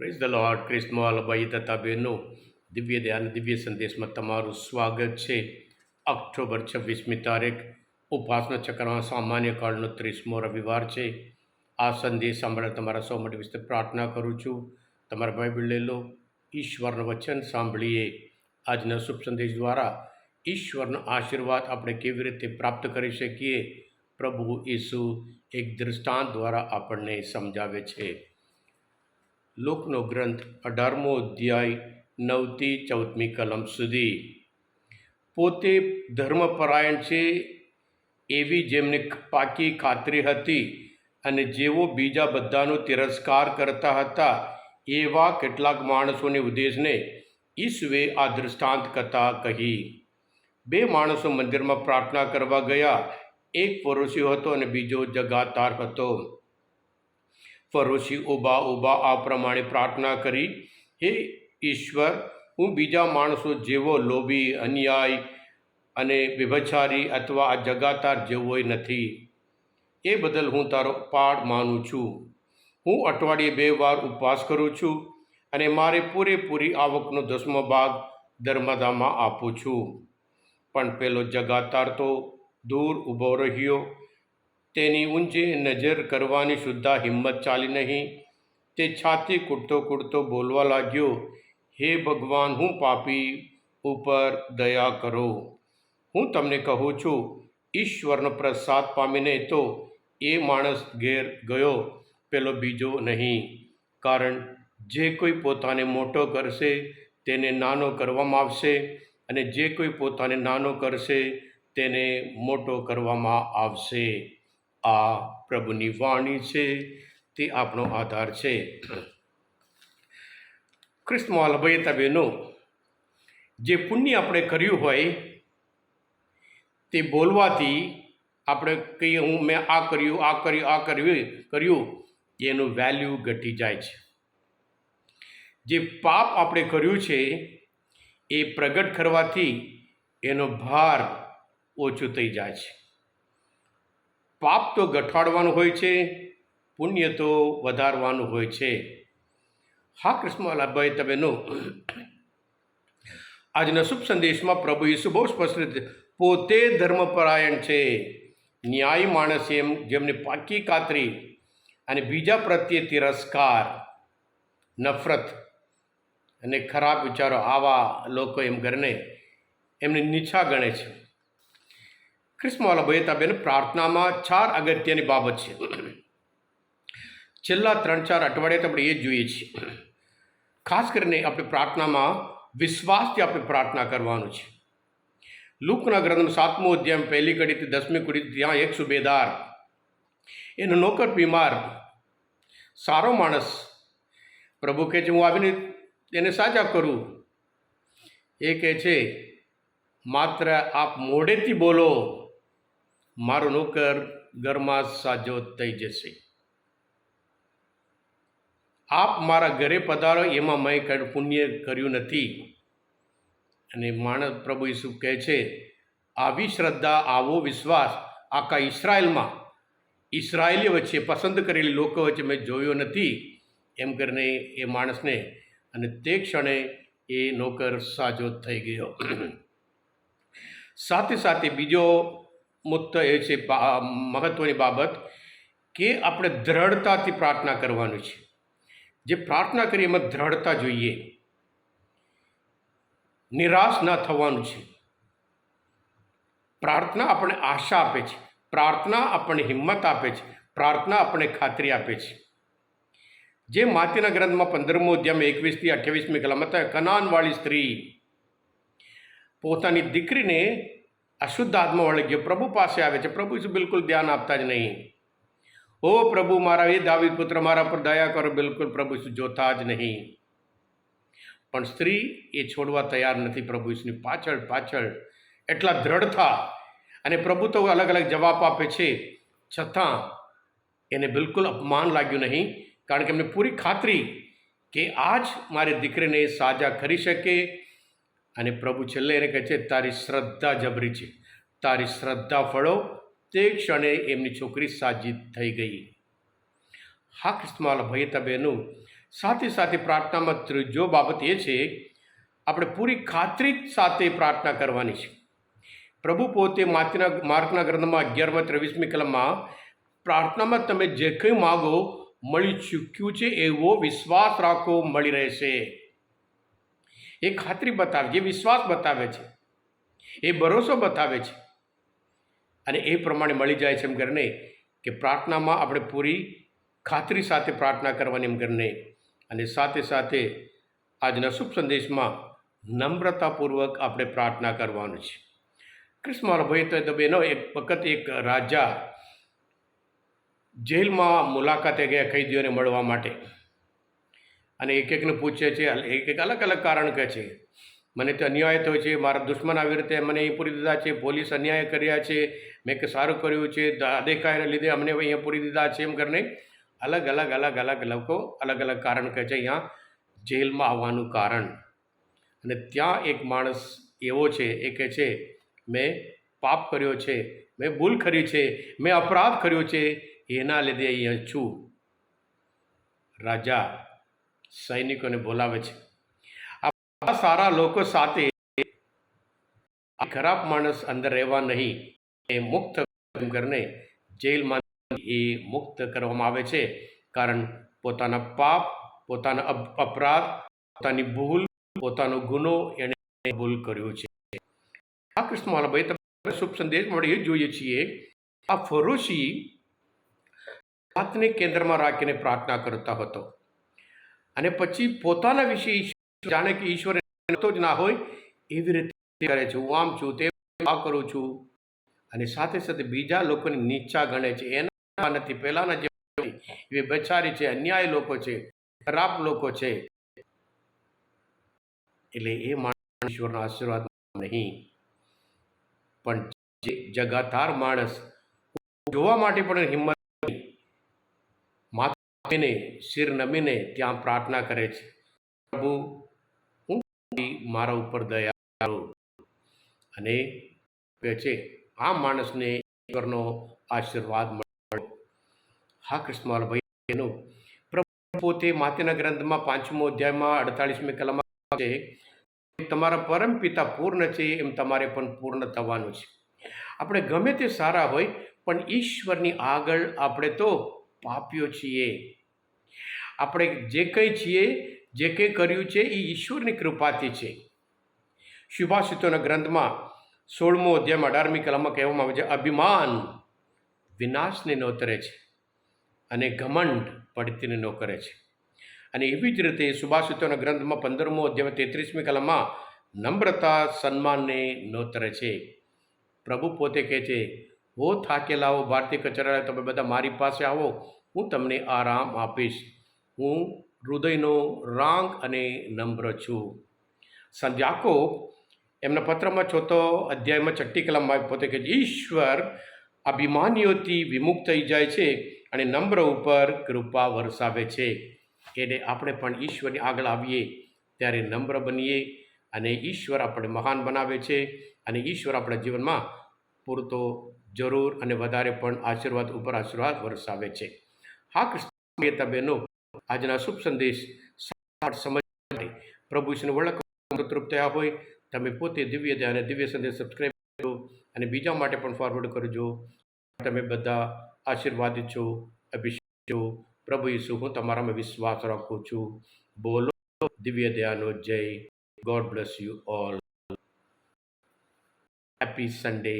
Praise the lord ક્રિસ્મોલ ભાઈ તથા બહેનો દિવ્ય ધ્યાન દિવ્ય સંદેશમાં તમારું સ્વાગત છે ઓક્ટોબર છવ્વીસમી તારીખ ઉપાસના ચક્રમાં સામાન્ય કાળનો ત્રીસમો રવિવાર છે આ સંદેશ સાંભળવા તમારા સૌ માટે વિશે પ્રાર્થના કરું છું તમારા બાઇબલ લઈ લો ઈશ્વરનું વચન સાંભળીએ આજના શુભ સંદેશ દ્વારા ઈશ્વરનો આશીર્વાદ આપણે કેવી રીતે પ્રાપ્ત કરી શકીએ પ્રભુ ઈસુ એક દૃષ્ટાંત દ્વારા આપણને સમજાવે છે લોકનો ગ્રંથ અઢારમો અધ્યાય, નવથી ચૌદમી કલમ સુધી. પોતે ધર્મપરાયણ છે એવી જેમને પાકી ખાતરી હતી અને જેઓ બીજા બધાનો તિરસ્કાર કરતા હતા એવા કેટલાક માણસોને ઉદ્દેશને ઈસવે આ દૃષ્ટાંત કથા કહી. બે માણસો મંદિરમાં પ્રાર્થના કરવા ગયા, એક પરોશી હતો અને બીજો જગાતાર હતો. ફરોશી ઊભા ઊભા આ પ્રમાણે પ્રાર્થના કરી, હે ઈશ્વર, હું બીજા માણસો જેવો લોભી, અન્યાય અને વિભચારી અથવા આ જગાતાર જેવોય નથી. એ બદલ હું તારો પાડ માનું છું. હું અઠવાડિયે બે વાર ઉપવાસ કરું છું અને મારે પૂરેપૂરી આવકનો દસમો ભાગ ધર્મદામાં આપું છું. પણ પેલો જગાતાર તો દૂર ઊભો રહ્યો તેની ઊંચી નજર કરવાની સુદ્ધા હિંમત ચાલી નહીં. તે છાતી કૂટતો કૂટતો બોલવા લાગ્યો, હે ભગવાન, હું પાપી ઉપર દયા કરો. હું તમને કહું છું, ઈશ્વરનો પ્રસાદ પામીને તો એ માણસ ઘેર ગયો, પેલો બીજો નહીં. કારણ જે કોઈ પોતાને મોટો કરશે, તેને નાનો કરવામાં આવશે અને જે કોઈ પોતાને નાનો કરશે, તેને મોટો કરવામાં આવશે. આ પ્રભુની વાણી છે, તે આપણો આધાર છે. ખ્રિસ્તમાં તબેનો જે પુણ્ય આપણે કર્યું હોય, તે બોલવાથી આપણે કહીએ, હું મેં આ કર્યું આ કર્યું આ કર્યું કર્યું, એનું વેલ્યુ ઘટી જાય છે. જે પાપ આપણે કર્યું છે, એ પ્રગટ કરવાથી એનો ભાર ઓછો થઈ જાય છે. પાપ તો ઘટાડવાનું હોય છે, પુણ્ય તો વધારવાનું હોય છે. હા, કૃષ્ણ લાભાઈ તમેનો આજના શુભ સંદેશમાં પ્રભુ ઈસુ બહુ સ્પષ્ટ રીતે, પોતે ધર્મપરાયણ છે. ન્યાય માણસ એમ, જેમને પાકી કાતરી અને બીજા પ્રત્યે તિરસ્કાર, નફરત અને ખરાબ વિચારો આવા લોકો એમ કરીને એમને નીચા ગણે છે. ખ્રિસ્મવાલા ભયતાબેન પ્રાર્થનામાં ચાર અગત્યની બાબત છે. છેલ્લા ત્રણ ચાર અઠવાડિયા આપણે એ જોઈએ છીએ. ખાસ કરીને આપણે પ્રાર્થનામાં વિશ્વાસથી આપણે પ્રાર્થના કરવાનું છે. લુકના ગ્રંથનો સાતમો અધ્યાય પહેલી કડીથી દસમી કડી ત્યાં એક સુબેદાર એનો નોકર બીમાર સારો માણસ પ્રભુ કહે છે, હું આવીને એને સાજા કરું. એ કહે છે, માત્ર આપ મોઢેથી બોલો મારો નોકર ઘરમાં સાજો થઈ જશે. આપ મારા ઘરે પધારો, એમાં મેં કંઈ પુણ્ય કર્યું નથી. અને માણસ પ્રભુ ઈસુ કહે છે, આવી શ્રદ્ધા, આવો વિશ્વાસ આખા ઇસરાયલમાં ઇસરાયેલી વચ્ચે પસંદ કરેલી લોકો વચ્ચે મેં જોયો નથી. એમ કરીને એ માણસને અને તે ક્ષણે એ નોકર સાજો થઈ ગયો. સાથે સાથે બીજો મુદ્દો એ છે મહત્ત્વની બાબત કે આપણે દ્રઢતાથી પ્રાર્થના કરવાની છે. જે પ્રાર્થના કરીએ એમાં દ્રઢતા જોઈએ. નિરાશ ન થવાનું છે. પ્રાર્થના આપણને આશા આપે છે. પ્રાર્થના આપણને હિંમત આપે છે. પ્રાર્થના આપણને ખાતરી આપે છે. જે માતીના ગ્રંથમાં પંદરમો અધ્યાય એકવીસથી અઠ્યાવીસમી કલામાં હતા, કનાનવાળી સ્ત્રી પોતાની દીકરીને અશુદ્ધ આત્મા વળગ્યો પ્રભુ પાસે આવે છે. પ્રભુ બિલકુલ ધ્યાન આપતા જ નહીં. ઓ પ્રભુ, મારા એ દાવી પુત્ર, મારા પર દયા કરો. બિલકુલ પ્રભુ શું જોતા જ નહીં. પણ સ્ત્રી એ છોડવા તૈયાર નથી. પ્રભુ ઈસુની પાછળ પાછળ એટલા દ્રઢતા અને પ્રભુ તો અલગ અલગ જવાબ આપે છે. છતાં એને બિલકુલ અપમાન લાગ્યું નહીં. કારણ કે એમને પૂરી ખાતરી કે આજ મારી દીકરીને સાજા કરી શકે. અને પ્રભુ છેલ્લે એને કહે છે, તારી શ્રદ્ધા જબરી છે. તારી શ્રદ્ધા ફળો. તે ક્ષણે એમની છોકરી સાજી થઈ ગઈ. હા ખ્રિસ્તમાલ ભયતા બહેનું, સાથે સાથે પ્રાર્થનામાં ત્રીજો બાબત એ છે, આપણે પૂરી ખાતરી સાથે પ્રાર્થના કરવાની છે. પ્રભુ પોતે માતના માર્કના ગ્રંથમાં અગિયારમાં, ત્રેવીસમી કલમમાં, પ્રાર્થનામાં તમે જે કંઈ માગો, મળી ચૂક્યું છે, એવો વિશ્વાસ રાખો, મળી રહેશે. એ ખાતરી બતાવે, જે વિશ્વાસ બતાવે છે, એ ભરોસો બતાવે છે. અને એ પ્રમાણે મળી જાય છે એમ કરીને કે પ્રાર્થનામાં આપણે પૂરી ખાતરી સાથે પ્રાર્થના કરવાની એમ કરીને અને સાથે સાથે આજના શુભ સંદેશમાં નમ્રતાપૂર્વક આપણે પ્રાર્થના કરવાનું છે. કૃષ્ણ ભાઈ તો બેનો એક વખત એક રાજા જેલમાં મુલાકાતે ગયા, કૈદીઓને મળવા માટે. અને એક એકને પૂછે છે એક એક અલગ અલગ કારણ કહે છે. મને તો અન્યાય થયો છે, મારા દુશ્મન આવી રીતે મને અહીં પૂરી દીધા છે, પોલીસ અન્યાય કર્યા છે, મેં કે સારું કર્યું છે દેખાયને લીધે અમને અહીંયા પૂરી દીધા છે એમ કરીને અલગ અલગ અલગ અલગ લોકો અલગ અલગ કારણ કહે છે, અહીંયા જેલમાં આવવાનું કારણ. અને ત્યાં એક માણસ એવો છે, એ કહે છે, મેં પાપ કર્યો છે, મેં ભૂલ કરી છે, મેં અપરાધ કર્યો છે, એના લીધે અહીંયા છું. રાજા સૈનિકોને બોલાવે છે. આ સારા લોકો સાથે ખરાબ માણસ અંદર રહેવા નહીં. એ મુક્ત કરીને જેલમાં એ મુક્ત કરવામાં આવે છે. કારણ પોતાના પાપ, પોતાના અપ- અપરાધ, પોતાની ભૂલ, પોતાનો ગુનો એણે ભૂલ કર્યો છે. આ કૃષ્ણ ભાઈ તમે શુભ સંદેશ મળે એ જોઈએ છીએ. આ ફરોશી વાતને કેન્દ્રમાં રાખીને પ્રાર્થના કરતા હતો. અને પછી પોતાના વિશે જાણે કે ઈશ્વર તો જ ના હોય એવી રીતે કરે છે. હું આમ છું તે આ કરું છું. અને સાથે સાથે બીજા લોકોની નીચા ગણે છે. એના નથી. પહેલાંના જે એ બેચારી છે, અન્યાય લોકો છે, ખરાબ લોકો છે. એટલે એ માણસ ઈશ્વરના આશીર્વાદ નહીં. પણ જે જગાતાર માણસ, જોવા માટે પણ હિંમત. નમીને શિર નમીને ત્યાં પ્રાર્થના કરે છે. પ્રભુ, હું મારા ઉપર દયા કરો અને કહે છે, આ માણસને ઈશ્વરનો આશીર્વાદ મળ્યો હા કૃષ્ણવાલ ભાઈ એનું પ્રભુ પોતે માતેના ગ્રંથમાં પાંચમો અધ્યાયમાં અડતાળીસમી કલમમાં છે, તમારા પરમ પિતા પૂર્ણ છે એમ તમારે પણ પૂર્ણ થવાનું છે. આપણે ગમે તે સારા હોય, પણ ઈશ્વરની આગળ આપણે તો પાપ્યો છીએ. આપણે જે કંઈ છીએ, જે કંઈ કર્યું છે એ ઈશ્વરની કૃપાથી છે. શુભાષિતોના ગ્રંથમાં સોળમો અધ્યાયમાં અઢારમી કલામાં કહેવામાં આવે છે, અભિમાન વિનાશને નોતરે છે અને ઘમંડ પડતીને નો કરે છે. અને એવી જ રીતે સુભાષિતોના ગ્રંથમાં પંદરમો અધ્યાય તેત્રીસમી કલમમાં, નમ્રતા સન્માનને નોતરે છે. પ્રભુ પોતે કહે છે, હો થાકેલા હો ભારતીય કચરા તમે બધા મારી પાસે આવો, હું તમને આરામ આપીશ. હું હૃદયનો રાંગ અને નમ્ર છું. સંજાકો એમના પત્રમાં ચોથો અધ્યાયમાં છઠ્ઠી કલમમાં પોતે કે ઈશ્વર અભિમાનીઓથી વિમુખ થઈ જાય છે અને નમ્ર ઉપર કૃપા વરસાવે છે. એટલે આપણે પણ ઈશ્વરની આગળ આવીએ ત્યારે નમ્ર બનીએ અને ઈશ્વર આપણે મહાન બનાવે છે અને ઈશ્વર આપણા જીવનમાં પૂરતો જરૂર અને વધારે પણ આશીર્વાદ ઉપર આશીર્વાદ વરસાવે છે. હા, કૃષ્ણ બહેનો આજના શુભ સંદેશ સમજ પ્રભુ ઈશ્વરને ઓળખ તૃપ્ત થયા હોય. તમે પોતે દિવ્ય ધ્યાને દિવ્ય સંદેશ સબસ્ક્રાઈબ કરો અને બીજા માટે પણ ફોરવર્ડ કરજો. તમે બધા આશીર્વાદિત છો, અભિષેક છો. પ્રભુ ઈસુ, હું તમારામાં વિશ્વાસ રાખું છું. બોલો દિવ્ય દયાનો જય. God bless you all happy Sunday